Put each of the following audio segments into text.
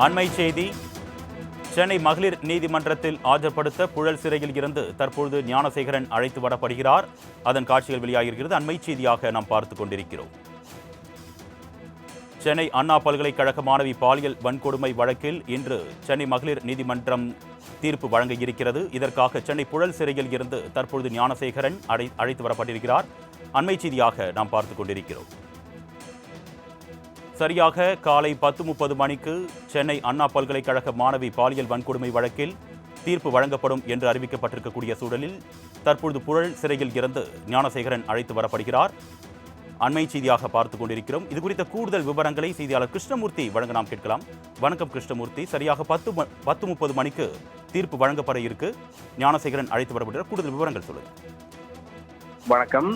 அண்மை செய்தி. சென்னை மகளிர் நீதிமன்றத்தில் ஆஜர்படுத்த புழல் சிறையில் இருந்து தற்பொழுது ஞானசேகரன் அழைத்து வரப்படுகிறார். அதன் காட்சிகள் வெளியாகிறது அண்மை செய்தியாக நாம் பார்த்துக் கொண்டிருக்கிறோம். சென்னை அண்ணா பல்கலைக்கழக மாணவி பாலியல் வன்கொடுமை வழக்கில் இன்று சென்னை மகளிர் நீதிமன்றம் தீர்ப்பு வழங்க இருக்கிறது. இதற்காக சென்னை புழல் சிறையில் இருந்து தற்பொழுது ஞானசேகரன் அழை அழைத்து வரப்பட்டிருக்கிறார். அண்மை செய்தியாக நாம் பார்த்துக் கொண்டிருக்கிறோம். சரியாக காலை பத்து முப்பது மணிக்கு சென்னை அண்ணா பல்கலைக்கழக மாணவி பாலியல் வன்கொடுமை வழக்கில் தீர்ப்பு வழங்கப்படும் என்று அறிவிக்கப்பட்டிருக்கக்கூடிய சூழலில் தற்பொழுது புழல் சிறையில் இருந்து ஞானசேகரன் அழைத்து வரப்படுகிறார். அண்மை செய்தியாக பார்த்துக் கொண்டிருக்கிறோம். இது குறித்த கூடுதல் விவரங்களை செய்தியாளர் கிருஷ்ணமூர்த்தி வழங்க நாம் கேட்கலாம். வணக்கம் கிருஷ்ணமூர்த்தி. சரியாக பத்து பத்து முப்பது மணிக்கு தீர்ப்பு வழங்கப்பட இருக்கு. ஞானசேகரன் அழைத்து வரப்படுகிறார் கூடுதல் விவரங்கள் சொல்லுங்கள் வணக்கம்.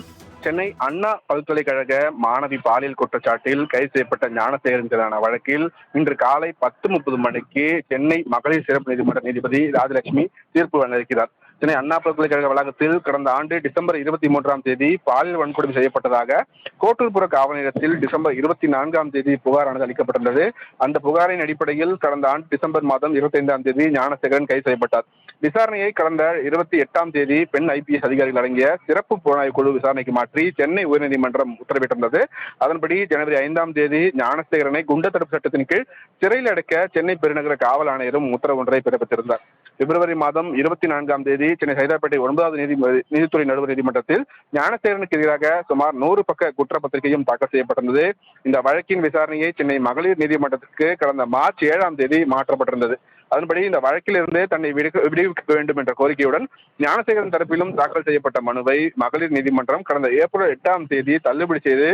சென்னை அண்ணா பல்கலைக்கழக மாணவி பாலியல் குற்றச்சாட்டில் கைது செய்யப்பட்ட ஞானசேகரன் மீதான வழக்கில் இன்று காலை பத்து முப்பது மணிக்கு சென்னை மகளிர் சிறப்பு நீதிமன்ற நீதிபதி ராஜலட்சுமி தீர்ப்பு வழங்கியிருக்கிறார். சென்னை அண்ணா பல்கலைக்கழக வளாகத்தில் கடந்த ஆண்டு டிசம்பர் இருபத்தி மூன்றாம் தேதி பாலியல் வன்கொடுமை செய்யப்பட்டதாக கோட்டூர்புற காவல் நிலையத்தில் டிசம்பர் இருபத்தி நான்காம் தேதி புகாரானது அளிக்கப்பட்டுள்ளது அந்த புகாரின் அடிப்படையில் கடந்த ஆண்டு டிசம்பர் மாதம் இருபத்தி ஐந்தாம் தேதி ஞானசேகரன் கைது செய்யப்பட்டார். விசாரணையை கடந்த இருபத்தி எட்டாம் தேதி பெண் ஐபிஎஸ் அதிகாரிகள் அடங்கிய சிறப்பு புலனாய்வு குழு விசாரணைக்கு மாற்றி சென்னை உயர்நீதிமன்றம் உத்தரவிட்டிருந்தது. அதன்படி ஜனவரி ஐந்தாம் தேதி ஞானசேகரனை குண்ட தடுப்பு சட்டத்தின் கீழ் சிறையில் அடைக்க சென்னை பெருநகர காவல் ஆணையரும் உத்தரவு ஒன்றை பிறப்பித்திருந்தார். பிப்ரவரி மாதம் இருபத்தி நான்காம் தேதி சென்னை சைதாப்பேட்டை ஒன்பதாவது நீதி நீதித்துறை நடுவர் நீதிமன்றத்தில் ஞானசேகரனுக்கு எதிராக சுமார் நூறு பக்க குற்றப்பத்திரிகையும் தாக்கல் செய்யப்பட்டிருந்தது. இந்த வழக்கின் விசாரணையை சென்னை மகளிர் நீதிமன்றத்திற்கு கடந்த மார்ச் ஏழாம் தேதி மாற்றப்பட்டிருந்தது. அதன்படி இந்த வழக்கிலிருந்தே தன்னை விடுவிக்க வேண்டும் என்ற கோரிக்கையுடன் ஞானசேகரன் தரப்பிலும் தாக்கல் செய்யப்பட்ட மனுவை மகளிர் நீதிமன்றம் கடந்த ஏப்ரல் எட்டாம் தேதி தள்ளுபடி செய்து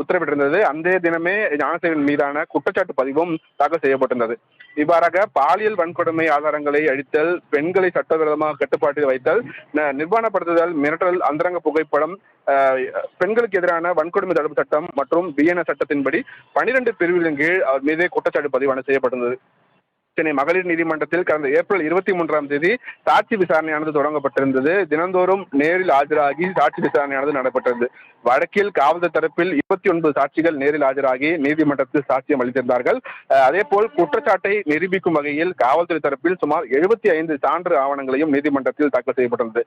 உத்தரவிட்டிருந்தது. அந்த தினமே ஞானசேகரன் மீதான குற்றச்சாட்டு பதிவும் தாக்கல் செய்யப்பட்டிருந்தது. இவ்வாறாக பாலியல் வன்கொடுமை ஆதாரங்களை அழித்தல் பெண்களை சட்டவிரோதமாக கட்டுப்பாட்டில் வைத்தல் நிர்வாணப்படுத்துதல் மிரட்டல் அந்தரங்க புகைப்படம் பெண்களுக்கு எதிரான வன்கொடுமை தடுப்பு சட்டம் மற்றும் பிஎன்எஸ் சட்டத்தின்படி பனிரெண்டு பிரிவுகளின் கீழ் அவர் மீது குற்றச்சாட்டு பதிவான செய்யப்பட்டிருந்தது. சென்னை மகளிர் நீதிமன்றத்தில் கடந்த ஏப்ரல் இருபத்தி மூன்றாம் தேதி சாட்சி விசாரணையானது தொடங்கப்பட்டிருந்தது. தினந்தோறும் நேரில் ஆஜராகி சாட்சி விசாரணையானது நடைபெற்றது. வழக்கில் காவல்துறை தரப்பில் இருபத்தி ஒன்பது சாட்சிகள் நேரில் ஆஜராகி நீதிமன்றத்தில் சாட்சியம் அளித்திருந்தார்கள். அதே போல் குற்றச்சாட்டை நிரூபிக்கும் வகையில் காவல்துறை தரப்பில் சுமார் எழுபத்தி ஐந்து சான்று ஆவணங்களையும் நீதிமன்றத்தில் தாக்கல் செய்யப்பட்டிருந்தது.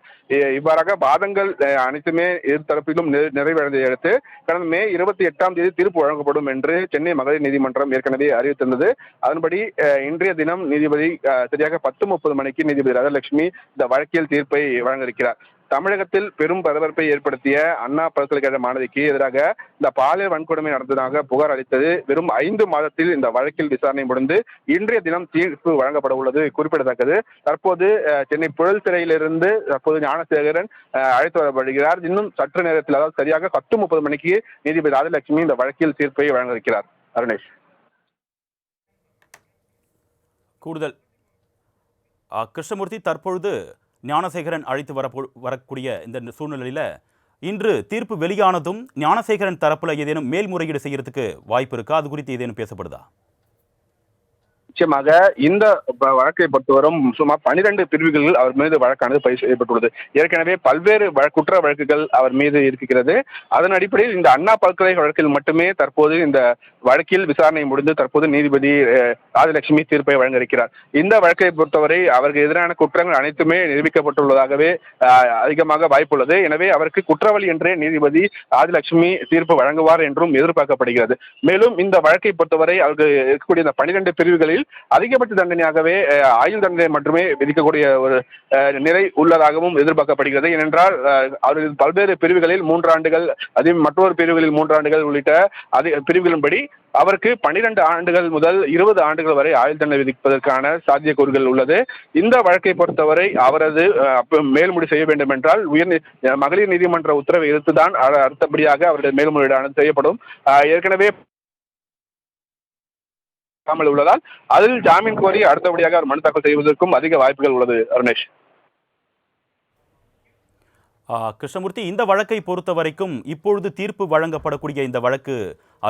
இவ்வாறாக வாதங்கள் அஹ், அனைத்துமே இரு தரப்பிலும் நிறை- நிறைவடைந்ததை அடுத்து கடந்த மே இருபத்தி எட்டாம் தேதி தீர்ப்பு வழங்கப்படும் என்று சென்னை மகளிர் நீதிமன்றம் ஏற்கனவே அறிவித்திருந்தது. அதன்படி அஹ், இன்றைய தினம் நீதிபதி சரியாக பத்து முப்பது மணிக்கு நீதிபதி ராஜலட்சுமி இந்த வழக்கில் தீர்ப்பை வழங்க இருக்கிறார் தமிழகத்தில் பெரும் பரபரப்பை ஏற்படுத்திய அண்ணா பல்கலைக்கழக மாணவிக்கு எதிராக இந்த பாலியல் வன்கொடுமை நடந்ததாக புகார் அளித்தது. வெறும் ஐந்து மாதத்தில் இந்த வழக்கில் விசாரணை முடிந்து இன்றைய தினம் தீர்ப்பு வழங்கப்பட உள்ளது குறிப்பிடத்தக்கது. தற்போது சென்னை புழல் சிறையிலிருந்து தற்போது ஞானசேகரன் அழைத்து வரப்படுகிறார். இன்னும் சற்று நேரத்தில் அதாவது சரியாக பத்து முப்பது மணிக்கு நீதிபதி ராஜலட்சுமி இந்த வழக்கில் தீர்ப்பை வழங்க இருக்கிறார் அருணேஷ். கூடுதல். கிருஷ்ணமூர்த்தி தற்பொழுது ஞானசேகரன் அழைத்து வரப்போ வரக்கூடிய இந்த சூழ்நிலையில் இன்று தீர்ப்பு வெளியானதும் ஞானசேகரன் தரப்புல ஏதேனும் மேல்முறையீடு செய்யறதுக்கு வாய்ப்பு இருக்கா? அது குறித்து ஏதேனும் பேசப்படுதா? நிச்சயமாக இந்த வழக்கை பொறுத்தவரும் சுமார் பனிரெண்டு பிரிவுகளில் அவர் மீது வழக்கானது பதிவு செய்யப்பட்டுள்ளது. ஏற்கனவே பல்வேறு குற்ற வழக்குகள் அவர் மீது இருக்கிறது. அதன் அடிப்படையில் இந்த அண்ணா பல்கலை வழக்கில் மட்டுமே தற்போது இந்த வழக்கில் விசாரணை முடிந்து தற்போது நீதிபதி ராஜலட்சுமி தீர்ப்பை வழங்க இருக்கிறார் இந்த வழக்கை பொறுத்தவரை அவருக்கு எதிரான குற்றங்கள் அனைத்துமே நிரூபிக்கப்பட்டுள்ளதாகவே அதிகமாக வாய்ப்புள்ளது. எனவே அவருக்கு குற்றவாளி என்றே நீதிபதி ராஜலட்சுமி தீர்ப்பு வழங்குவார் என்றும் எதிர்பார்க்கப்படுகிறது. மேலும் இந்த வழக்கை பொறுத்தவரை அவருக்கு இருக்கக்கூடிய இந்த பனிரெண்டு பிரிவுகளில் அதிகபட்ச தண்டனையாகவே ஆயுள் தண்டனை மட்டுமே விதிக்கக்கூடிய ஒரு நிலை உள்ளதாகவும் எதிர்பார்க்கப்படுகிறது. ஏனென்றால் அவர்கள் பல்வேறு பிரிவுகளில் மூன்று ஆண்டுகள் அதே மற்றொரு பிரிவுகளில் மூன்று ஆண்டுகள் உள்ளிட்ட அதிக பிரிவுகளின்படி அவருக்கு பனிரெண்டு ஆண்டுகள் முதல் இருபது ஆண்டுகள் வரை ஆயுள் தண்டனை விதிப்பதற்கான சாத்தியக்கூறுகள் உள்ளது. இந்த வழக்கை பொறுத்தவரை அவரது மேல்முடி செய்ய வேண்டும் என்றால் உயர் நீ- மகளிர் நீதிமன்ற உத்தரவை எதிர்த்துதான் அடுத்தபடியாக அவருடைய மேல்முறையீடானது செய்யப்படும். ஏற்கனவே இல்லாமல் உள்ளதால் அதில் ஜாமீன் கோரி அடுத்தபடியாக அவர் மனு தாக்கல் செய்வதற்கும் அதிக வாய்ப்புகள் உள்ளது அருணேஷ். கிருஷ்ணமூர்த்தி இந்த வழக்கை பொறுத்த வரைக்கும் இப்பொழுது தீர்ப்பு வழங்கப்படக்கூடிய இந்த வழக்கு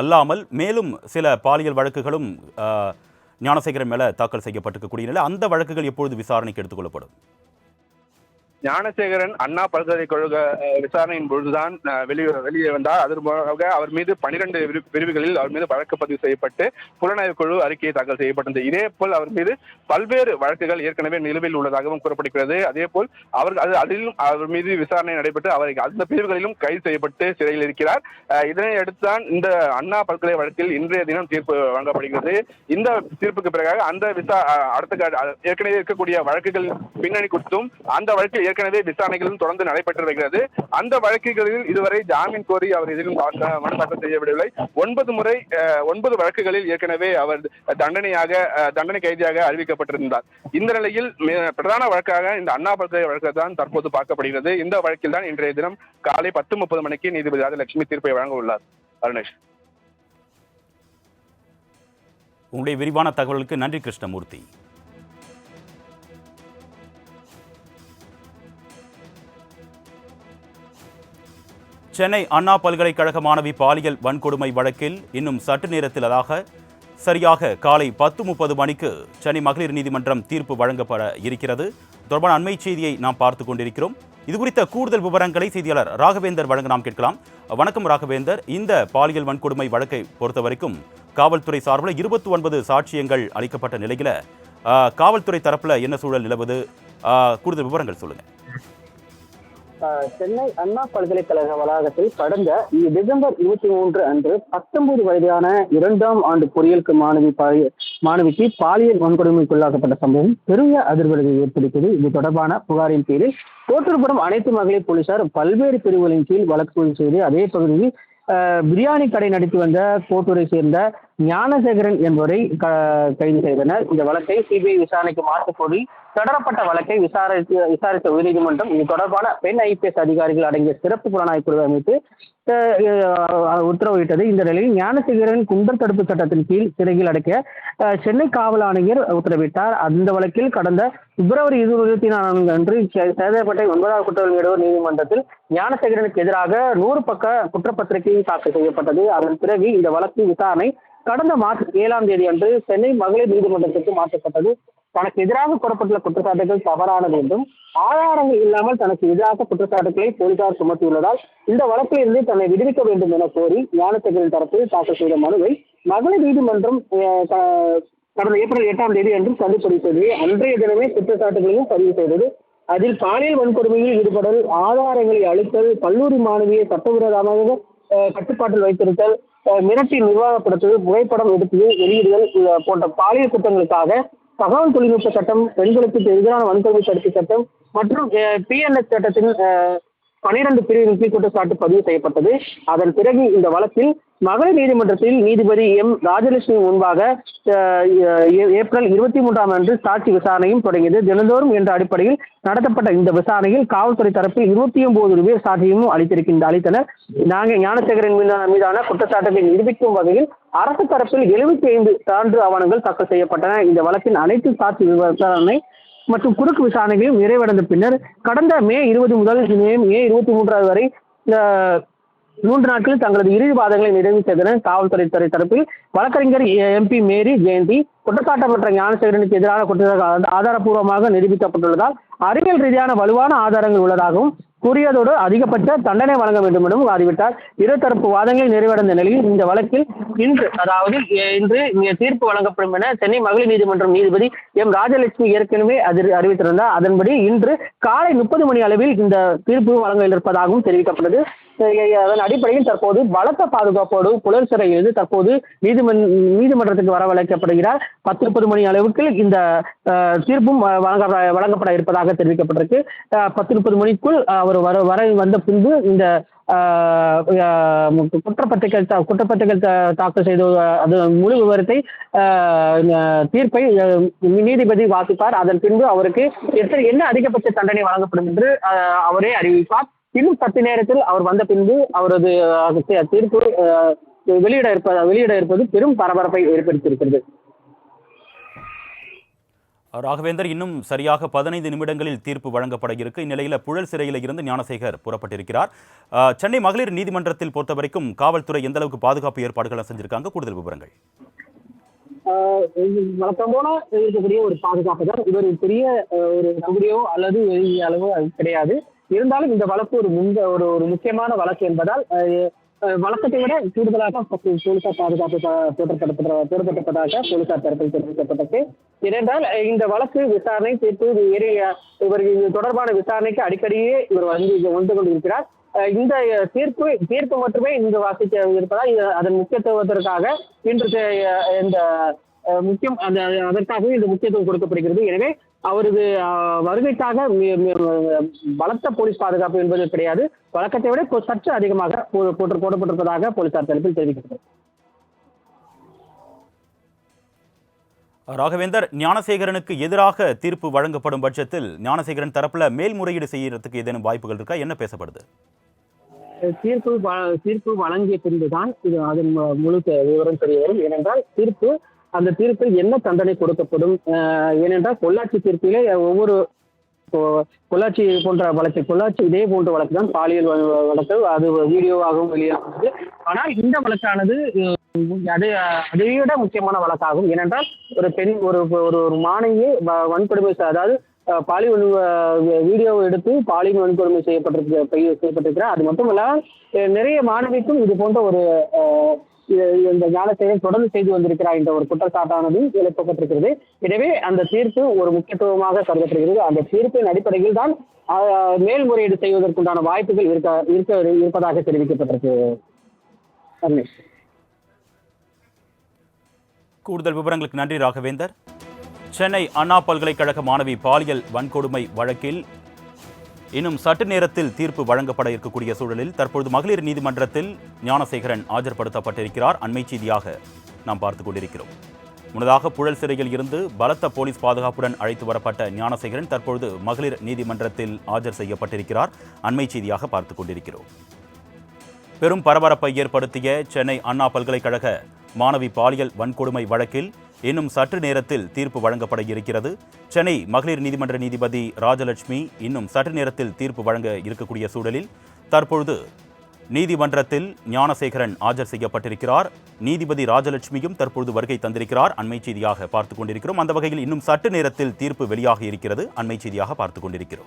அல்லாமல் மேலும் சில பாலியல் வழக்குகளும் ஞானசேகரன் மேல தாக்கல் செய்யப்பட்டிருக்கக்கூடிய நிலை அந்த வழக்குகள் எப்பொழுது விசாரணைக்கு எடுத்துக்கொள்ளப்படும்? ஞானசேகரன் அண்ணா பல்கலைக்கழக விசாரணையின் பொழுதுதான் வெளியே வெளியே வந்தார். அதன் மூலமாக அவர் மீது பனிரெண்டு பிரிவுகளில் அவர் மீது வழக்கு பதிவு செய்யப்பட்டு புலனாய்வு குழு அறிக்கையை தாக்கல் செய்யப்பட்டது இதே போல் அவர் மீது பல்வேறு வழக்குகள் ஏற்கனவே நிலுவையில் உள்ளதாகவும் கூறப்படுகிறது. அதே போல் அவர் அது அதிலும் அவர் மீது விசாரணை நடைபெற்று அவர் அந்த பிரிவுகளிலும் கைது செய்யப்பட்டு சிறையில் இருக்கிறார். அஹ், இதனை அடுத்துதான் இந்த அண்ணா பல்கலை வழக்கில் இன்றைய தினம் தீர்ப்பு வழங்கப்படுகிறது. இந்த தீர்ப்புக்கு பிறகு அந்த விசா அடுத்த ஏற்கனவே இருக்கக்கூடிய வழக்குகள் பின்னணி குறித்தும் அந்த வழக்கில் ஏற்கனவே விசாரணைகளும் தொடர்ந்து நடைபெற்று வருகிறது. அந்த வழக்குகளில் இதுவரை ஜாமீன் கோரி அவர் எதிலும் தாக்க- மனு தாக்கல் செய்யவிடவில்லை. ஒன்பது முறை ஒன்பது வழக்குகளில் ஏற்கனவே அவர் தண்டனையாக தண்டனை கைதியாக அறிவிக்கப்பட்டிருந்தார். இந்த நிலையில் பிரதான வழக்காக இந்த அண்ணா பல்கலை வழக்கு தான் தற்போது பார்க்கப்படுகிறது. இந்த வழக்கில் தான் இன்றைய தினம் காலை பத்து முப்பது மணிக்கு நீதிபதி ராஜலட்சுமி தீர்ப்பை வழங்க உள்ளார். அருணேஷ். உங்களுடைய விரிவான தகவலுக்கு நன்றி கிருஷ்ணமூர்த்தி. சென்னை அண்ணா பல்கலைக்கழக மாணவி பாலியல் வன்கொடுமை வழக்கில் இன்னும் சற்று நேரத்தில் அதாக சரியாக காலை பத்து முப்பது மணிக்கு சென்னை மகளிர் நீதிமன்றம் தீர்ப்பு வழங்கப்பட இருக்கிறது. தொடர்பான அண்மை செய்தியை நாம் பார்த்து கொண்டிருக்கிறோம். இது குறித்த கூடுதல் விவரங்களை செய்தியாளர் ராகவேந்தர் வழங்க நாம் கேட்கலாம். வணக்கம் ராகவேந்தர். இந்த பாலியல் வன்கொடுமை வழக்கை பொறுத்த வரைக்கும் காவல்துறை சார்பில் இருபத்தி ஒன்பது சாட்சியங்கள் அளிக்கப்பட்ட நிலையில் காவல்துறை தரப்புல என்ன சூழல் நிலவுது? கூடுதல் விவரங்கள் சொல்லுங்க. சென்னை அண்ணா பல்கலைக்கழக வளாகத்தில் கடந்த டிசம்பர் இருபத்தி மூன்று அன்று பத்தொன்பது வயதான இரண்டாம் ஆண்டு பொறியியலுக்கு மாணவி மாணவிக்கு பாலியல் வன்கொடுமைக்குள்ளாக்கப்பட்ட சம்பவம் பெரிய அதிர்வலையை ஏற்படுத்தியது. இது தொடர்பான புகாரின் பேரில் தோற்றுப்புறம் அனைத்து மகளிர் போலீசார் பல்வேறு பிரிவுகளின் கீழ் வழக்கு பதிவு செய்து அதே பகுதியில் பிரியாணி கடை நடத்தி வந்த கோட்டூரை சேர்ந்த ஞானசேகரன் என்பவரை க- கைது செய்தனர். இந்த வழக்கை சிபிஐ விசாரணைக்கு மாற்றக்கோரி தொடரப்பட்ட வழக்கை விசாரித்து விசாரித்த உயர்நீதிமன்றம் இது தொடர்பான பெண் ஐபிஎஸ் அதிகாரிகள் அடங்கிய சிறப்பு புலனாய்வு குழு அமைத்து உத்தரவிட்டது. இந்த நிலையில் ஞானசேகரன் குண்டர் தடுப்பு சட்டத்தின் கீழ் சிறையில் அடைக்க சென்னை காவல் ஆணையர் உத்தரவிட்டார். அந்த வழக்கில் கடந்த பிப்ரவரி இருபத்தி நான்கு அன்று சேதப்பட்ட சேதப்பட்டை ஒன்பதாவது குற்றவியல் நடுவர் நீதிமன்றத்தில் ஞானசேகரனுக்கு எதிராக நூறு பக்க குற்றப்பத்திரிகை தாக்கல் செய்யப்பட்டது. அதன் பிறகு இந்த வழக்கு விசாரணை கடந்த மார்ச் ஏழாம் தேதி அன்று சென்னை மகளிர் நீதிமன்றத்திற்கு மாற்றப்பட்டது. தனக்கு எதிராக கூறப்பட்டுள்ள குற்றச்சாட்டுகள் தவறானது என்றும் ஆதாரங்கள் இல்லாமல் தனக்கு எதிராக குற்றச்சாட்டுகளை போலீசார் சுமத்தியுள்ளதால் இந்த வழக்கில் இருந்து தன்னை விடுவிக்க வேண்டும் என கோரி ஞானசேகரன் தரப்பில் தாக்கல் செய்த மனுவை மகளிர் நீதிமன்றம் கடந்த ஏப்ரல் எட்டாம் தேதி அன்று தள்ளுபடி செய்தது. அன்றைய தினமே குற்றச்சாட்டுகளையும் பதிவு செய்தது. அதில் பாலியல் வன்கொடுமையில் ஈடுபடல் ஆதாரங்களை அளித்தல் கல்லூரி மாணவியை சட்டவிரோதமாக கட்டுப்பாட்டில் வைத்திருத்தல் மிரட்டி நிர்வாகப்படுத்துதல் புகைப்படம் எடுத்தது வெளியிடுதல் போன்ற பாலியல் குற்றங்களுக்காக தகவல் தொழில்நுட்ப சட்டம் பெண்களுக்கு எதிரான வன்கொடுமை தடுப்பு சட்டம் மற்றும் பிஎன்எஸ் சட்டத்தின் பனிரெண்டு பிரிவின் குற்றச்சாட்டு பதிவு செய்யப்பட்டது. அதன் பிறகு இந்த வழக்கில் மகளிர் நீதிமன்றத்தில் நீதிபதி எம் ராஜலட்சுமி முன்பாக ஏப்ரல் இருபத்தி மூன்றாம் அன்று சாட்சி விசாரணையும் தொடங்கியது. தினந்தோறும் என்ற அடிப்படையில் நடத்தப்பட்ட இந்த விசாரணையில் காவல்துறை தரப்பில் இருபத்தி ஒன்பது பேர் சாட்சியமும் அளித்திருக்கின்ற அளித்தனர் நாங்கள் ஞானசேகரன் மீதான மீதான குற்றச்சாட்டுகளை நிரூபிக்கும் வகையில் அரசு தரப்பில் எழுபத்தி ஐந்து சான்று ஆவணங்கள் தாக்கல் செய்யப்பட்டன. இந்த வழக்கின் அனைத்து சாட்சி விசாரணை மற்றும் குறுக்கு விசாரணைகளையும் நிறைவடைந்த பின்னர் கடந்த மே இருபது முதல் மே இருபத்தி மூன்றாவது வரை மூன்று நாட்களில் தங்களது இறுதி வாதங்களை நிறைவு செய்தனர். காவல்துறை துறை தரப்பில் வழக்கறிஞர் எம்பி மேரி ஜெயந்தி குற்றச்சாட்டப்பட்ட ஞானசேகரனுக்கு எதிரான குற்றச்சாட்டு ஆதாரப்பூர்வமாக நிரூபிக்கப்பட்டுள்ளதால் அறிவியல் ரீதியான வலுவான ஆதாரங்கள் உள்ளதாகவும் கூறியதோடு அதிகபட்ச தண்டனை வழங்க வேண்டும் எனவும் வாதிவிட்டார். இருதரப்பு வாதங்கள் நிறைவடைந்த நிலையில் இந்த வழக்கில் இன்று அதாவது இன்று இங்கே தீர்ப்பு வழங்கப்படும் என சென்னை மகளிர் நீதிமன்றம் நீதிபதி எம் ராஜலட்சுமி ஏற்கனவே அதிர் அறிவித்திருந்தார். அதன்படி இன்று காலை முப்பது மணி அளவில் இந்த தீர்ப்பு வழங்க இருப்பதாகவும் தெரிவிக்கப்பட்டது. அதன் அடிப்படையில் தற்போது பலத்த பாதுகாப்போடு புலர் சிறையில் தற்போது நீதிமன் நீதிமன்றத்துக்கு வரவழைக்கப்படுகிறார். பத்து முப்பது மணி அளவுக்கு இந்த தீர்ப்பும் வ- வழங்க வழங்கப்பட இருப்பதாக தெரிவிக்கப்பட்டிருக்கு. பத்து முப்பது மணிக்குள் அவர் வர வர வந்த பின்பு இந்த அஹ், குற்றப்பத்திரிகை தா- குற்றப்பத்திரிகை தாக்கல் செய்த அது முழு விவரத்தை தீர்ப்பை நீதிபதி வாசிப்பார். அதன் பின்பு அவருக்கு எத்தனை என்ன அதிகபட்ச தண்டனை வழங்கப்படும் என்று அவரே அறிவிப்பார். இன்னும் சற்று நேரத்தில் அவர் வந்த பின்பு அவரது தீர்ப்பு வெளியிட இருப்பது வெளியிட இருப்பது பெரும் பரபரப்பை ஏற்படுத்தியிருக்கிறது. ராகவேந்தர் இன்னும் சரியாக பதினைந்து நிமிடங்களில் தீர்ப்பு வழங்கப்பட இருக்கு இந்நிலையில் புழல் சிறையில் இருந்து ஞானசேகர் புறப்பட்டிருக்கிறார். சென்னை மகளிர் நீதிமன்றத்தில் பொறுத்த வரைக்கும் காவல்துறை எந்த அளவுக்கு பாதுகாப்பு ஏற்பாடுகளை செஞ்சிருக்காங்க? கூடுதல் விவரங்கள். வழக்கம் போல இருக்கக்கூடிய ஒரு பாதுகாப்பு தான். இது ஒரு பெரிய ஒரு நம்பியோ அல்லது அளவோ அது கிடையாது. இருந்தாலும் இந்த வழக்கு ஒரு முந்த ஒரு ஒரு முக்கியமான வழக்கு என்பதால் வழக்கத்தை விட கூடுதலாக போலீசார் பாதுகாப்பு போடப்பட்டதாக போலீசார் தரப்பில் தெரிவிக்கப்பட்டது. ஏனென்றால் இந்த வழக்கு விசாரணை தீர்ப்பு இது இவர் இது தொடர்பான விசாரணைக்கு அடிக்கடியே இவர் வந்து இங்க வந்து கொண்டிருக்கிறார். இந்த தீர்ப்பு தீர்ப்பு மட்டுமே இங்கு வாசிக்க இருப்பதால் அதன் முக்கியத்துவத்திற்காக இன்று இந்த முக்கியம் அந்த அதற்காகவே இந்த முக்கியத்துவம் கொடுக்கப்படுகிறது. எனவே அவரது வருகைக்காக பலத்த போலீஸ் பாதுகாப்பு என்பது கிடையாது. வழக்கத்தை விட சற்று அதிகமாக போட்டு போடப்பட்டிருப்பதாக போலீசார் தரப்பில் தெரிவிக்கப்பட்டது ராகவேந்தர் ஞானசேகரனுக்கு எதிராக தீர்ப்பு வழங்கப்படும் பட்சத்தில் ஞானசேகரன் தரப்புல மேல்முறையீடு செய்யறதுக்கு ஏதேனும் வாய்ப்புகள் இருக்கா? என்ன பேசப்படுது? தீர்ப்பு தீர்ப்பு வழங்கிய பின்புதான் இது அதன் முழு விவரம் தெரிய வரும் ஏனென்றால் தீர்ப்பு அந்த தீர்ப்பில் என்ன தண்டனை கொடுக்கப்படும்? ஏனென்றால் பொள்ளாச்சி தீர்ப்பிலே ஒவ்வொரு பொள்ளாச்சி போன்ற வழக்கு பொள்ளாச்சி இதே போன்ற வழக்கு தான் பாலியல் வழக்கு அது வீடியோவாகவும் வெளியாகிறது ஆனால் இந்த வழக்கானது அது அதை விட முக்கியமான வழக்காகும். ஏனென்றால் ஒரு பெண் ஒரு ஒரு ஒரு மாணவியை வ- வன்கொடுமை அதாவது பாலியல் வீடியோ எடுத்து பாலியல் வன்கொடுமை செய்யப்பட்டிருக்க செய்யப்பட்டிருக்கிறார். அது மட்டும் இல்லாமல் நிறைய மாணவிக்கும் இது போன்ற ஒரு இந்த ஞானசேகரன் தொடர்ந்து செய்து வந்திருக்கிறார் என்ற ஒரு குற்றச்சாட்டானது எழுப்பப்பட்டிருக்கிறது. எனவே அந்த தீர்ப்பு ஒரு முக்கியத்துவமாக கருதப்படுகிறது. அந்த தீர்ப்பின் அடிப்படையில் தான் மேல்முறையீடு செய்வதற்குண்டான வாய்ப்புகள் இருக்க இருக்க இருப்பதாக தெரிவிக்கப்பட்டிருக்கு. ரமேஷ். கூடுதல் விவரங்களுக்கு நன்றி ராகவேந்தர். சென்னை அண்ணா பல்கலைக்கழக மாணவி பாலியல் வன்கொடுமை வழக்கில் இன்னும் சற்று நேரத்தில் தீர்ப்பு வழங்கப்பட இருக்கக்கூடிய சூழலில் தற்பொழுது மகளிர் நீதிமன்றத்தில் ஞானசேகரன் ஆஜர்படுத்தப்பட்டிருக்கிறார். அண்மை செய்தியாக நாம் பார்த்துக் கொண்டிருக்கிறோம். முன்னதாக புழல் சிறையில் இருந்து பலத்த போலீஸ் பாதுகாப்புடன் அழைத்து வரப்பட்ட ஞானசேகரன் தற்பொழுது மகளிர் நீதிமன்றத்தில் ஆஜர் செய்யப்பட்டிருக்கிறார். அண்மை செய்தியாக பார்த்துக் கொண்டிருக்கிறோம். பெரும் பரபரப்பை ஏற்படுத்திய சென்னை அண்ணா பல்கலைக்கழக மாணவி பாலியல் வன்கொடுமை வழக்கில் இன்னும் சற்று நேரத்தில் தீர்ப்பு வழங்கப்பட இருக்கிறது. சென்னை மகளிர் நீதிமன்ற நீதிபதி ராஜலட்சுமி இன்னும் சற்று நேரத்தில் தீர்ப்பு வழங்க இருக்கக்கூடிய சூழலில் தற்பொழுது நீதிமன்றத்தில் ஞானசேகரன் ஆஜர் செய்யப்பட்டிருக்கிறார். நீதிபதி ராஜலட்சுமியும் தற்பொழுது வருகை தந்திருக்கிறார். அண்மை செய்தியாக பார்த்துக் கொண்டிருக்கிறோம். அந்த வகையில் இன்னும் சற்று நேரத்தில் தீர்ப்பு வெளியாக இருக்கிறது. அண்மை செய்தியாக பார்த்துக் கொண்டிருக்கிறோம்.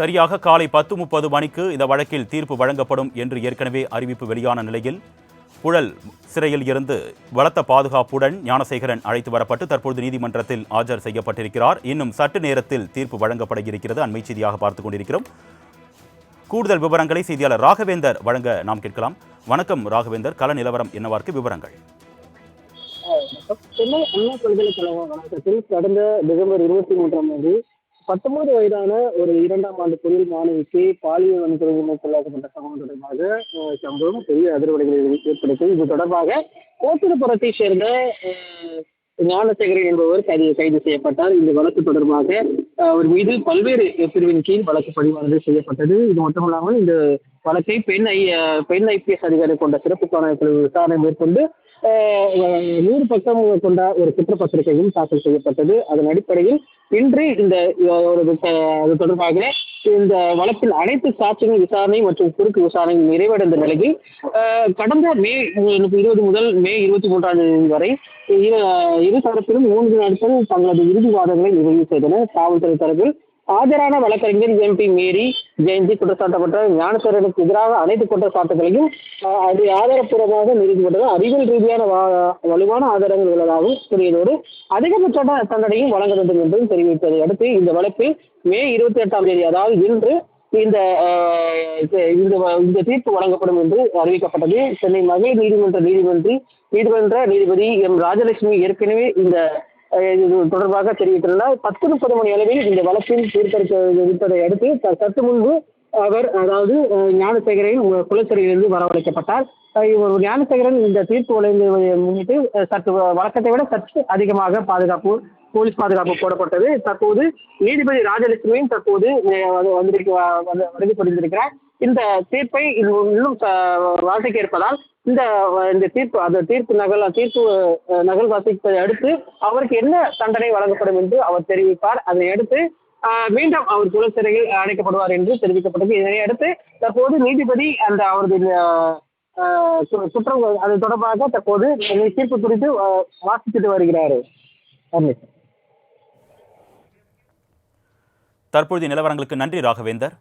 சரியாக காலை பத்து முப்பது மணிக்கு இந்த வழக்கில் தீர்ப்பு வழங்கப்படும் என்று ஏற்கனவே அறிவிப்பு வெளியான நிலையில் புழல் சிறையில் இருந்து பலத்த பாதுகாப்புடன் ஞானசேகரன் அழைத்து வரப்பட்டு தற்பொழுது நீதிமன்றத்தில் ஆஜர் செய்யப்பட்டிருக்கிறார். இன்னும் சற்று நேரத்தில் தீர்ப்பு வழங்கப்பட இருக்கிறது. அண்மை செய்தியாக பார்த்துக் கொண்டிருக்கிறோம். கூடுதல் விவரங்களை செய்தியாளர் ராகவேந்தர் வழங்க நாம் கேட்கலாம். வணக்கம் ராகவேந்தர். கல நிலவரம் என்னவார்க்கு விவரங்கள்? சென்னை அண்ணா பல்கலைக்கழக வளாகத்தில் கடந்த டிசம்பர் இருபத்தி மூன்றாம் தேதி பத்தொன்பது வயதான ஒரு இரண்டாம் ஆண்டு பொறியியல் மாணவிக்கு பாலியல் வன்கொடுமைக்குள்ளாக்கப்பட்ட சம்பவம் தொடர்பாக சம்பவம் பெரிய அதிர்வலைகளை ஏற்படுத்தி இது தொடர்பாக கோட்டிடப்புறத்தை சேர்ந்த ஞானசேகரன் என்பவர் கைது கைது செய்யப்பட்டார். இந்த வழக்கு தொடர்பாக அவர் மீது பல்வேறு பிரிவின் கீழ் வழக்கு பதிவானது செய்யப்பட்டது. இது மட்டுமல்லாமல் இந்த வழக்கை பெண் ஐ பெண் ஐபிஎஸ் அதிகாரி கொண்ட சிறப்பு குழு விசாரணை மேற்கொண்டு நூறு பக்கம் கொண்ட ஒரு குற்றப்பத்திரிகையும் தாக்கல் செய்யப்பட்டது. அதன் அடிப்படையில் இன்று இந்த அது தொடர்பாக இந்த வழக்கில் அனைத்து சாட்சிகள் விசாரணை மற்றும் குறுக்கு விசாரணை நிறைவடைந்த நிலையில் கடந்த மே இருபது முதல் மே இருபத்தி மூன்றாம் தேதி வரை இரு இரு தரப்பிலும் மூன்று நாட்கள் தங்களது இறுதி வாதங்களை நிறைவு செய்தனர். காவல்துறை தரப்பில் ஆஜரான வழக்கறிஞர் எம்பி மேரி ஜெயந்தி குற்றச்சாட்டப்பட்ட ஞானசரனுக்கு எதிராக அனைத்து குற்றச்சாட்டுகளையும் அது ஆதாரப்பூர்வமாக நிரூபிக்கப்பட்டது அறிவியல் ரீதியான வலுவான ஆதாரங்கள் உள்ளதாகவும் கூறியதோடு அதிகபட்ச தண்டனையும் வழங்க வேண்டும் என்றும் தெரிவித்தது. அடுத்து இந்த வழக்கில் மே இருபத்தி எட்டாம் தேதி அதாவது இன்று இந்த இந்த வ- இந்த தீர்ப்பு வழங்கப்படும் என்று அறிவிக்கப்பட்டது. சென்னை மகளிர் நீதிமன்ற நீதிமன்றி நீதிமன்ற நீதிபதி எம் ராஜலட்சுமி ஏற்கனவே இந்த இது தொடர்பாக தெரிவித்துள்ளார் பத்து முப்பது மணி அளவில் இந்த வழக்கின் தீர்ப்பளிக்க இருப்பதை அடுத்து சற்று முன்பு அவர் அதாவது அஹ், ஞானசேகரன் குலச்சிறையிலிருந்து வரவழைக்கப்பட்டார். இவர் ஞானசேகரன் இந்த தீர்ப்பு வழங்குவதை முன்னிட்டு சற்று வழக்கத்தை விட சற்று அதிகமாக பாதுகாப்பு போலீஸ் பாதுகாப்பு போடப்பட்டது. தற்போது நீதிபதி ராஜலட்சுமியும் தற்போது வந்து- வந்திருக்க வருகை புரிந்திருக்கிறார் இந்த தீர்ப்பை இன்னும் வாசிக்க இருப்பதால் இந்த இந்த தீர்ப்பு அந்த தீர்ப்பு நகல் தீர்ப்பு நகல் வாசிப்பதை அடுத்து அவருக்கு என்ன தண்டனை வழங்கப்படும் என்று அவர் தெரிவிப்பார். அதை அடுத்து மீண்டும் அவர் குல சிறையில் அடைக்கப்படுவார் என்று தெரிவிக்கப்பட்டது. இதனை அடுத்து தற்போது நீதிபதி அந்த அவரது ஆஹ் குற்றம் அது தொடர்பாக தற்போது தீர்ப்பு குறித்து வாசித்துட்டு வருகிறார். ரமேஷ். தற்பொழுதைய நிலவரங்களுக்கு நன்றி ராகவேந்தர்.